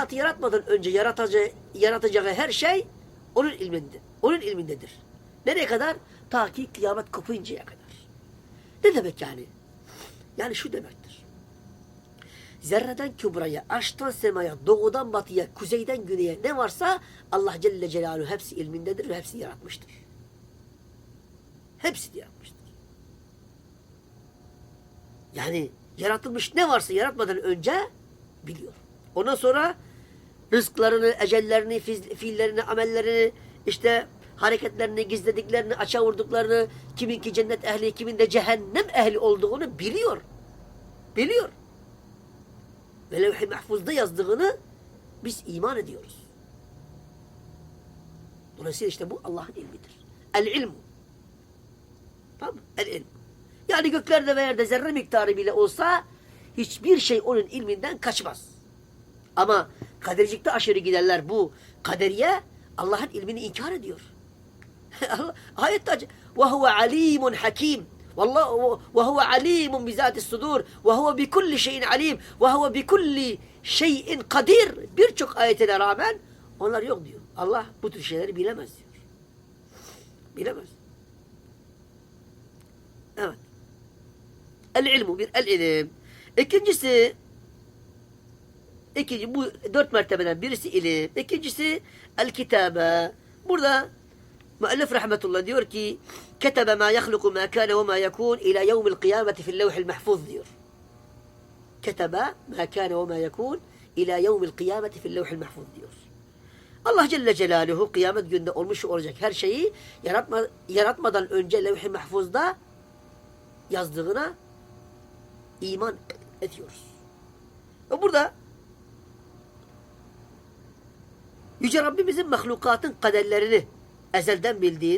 Hayatı yaratmadan önce yaratacağı, yaratacağı her şey onun ilminde, onun ilmindedir. Nereye kadar? Ta ki kıyamet kopuncaya kadar. Ne demek yani? Yani şu demektir. Zerreden kübraya, aşktan semaya, doğudan batıya, kuzeyden güneye ne varsa Allah Celle Celaluhu hepsi ilmindedir ve hepsini yaratmıştır. Hepsini yaratmıştır. Yani yaratılmış ne varsa yaratmadan önce biliyor. Ondan sonra rızklarını, ecellerini, fiillerini, amellerini, işte hareketlerini, gizlediklerini, açığa vurduklarını, kiminki cennet ehli, kimin de cehennem ehli olduğunu biliyor. Biliyor. Ve levh-i mahfuzda yazdığını biz iman ediyoruz. Dolayısıyla işte bu Allah'ın ilmidir. El ilmu. Tamam mı? El ilmu. Yani göklerde ve yerde zerre miktarı bile olsa hiçbir şey onun ilminden kaçmaz. Ama kadercilikte aşırı giderler bu kaderiye Allah'ın ilmini inkar ediyor. Ayette ve huve alimun hakim. Vallahu ve huve alimun bizatis sudur ve huve bi kulli şeyin alim ve huve bi kulli şeyin kadir. Birçok ayetine rağmen onlar yok diyor. Allah bu tür şeyleri bilemez diyor. Bilemez. Evet. El ilmu bir el ilim. İkincisi ikinci bu dört mertebeden birisi ilim. İkincisi el kitabe. Burada müellif rahmetullah diyor ki ketebe ma yahluku ma kana ve ma yekun ila yevmil kıyameti fil levhil diyor. Ketebe ma kana ve ma yekun ila yevmil kıyameti fil levhil diyor. Allah Celle Celaluhu kıyamet günde olmuş olacak her şeyi yaratma, yaratmadan önce levh-i mahfuzda yazdığına iman ediyoruz. Ve burada Yüce Rabbimizin mahlukatın kaderlerini ezelden bildiği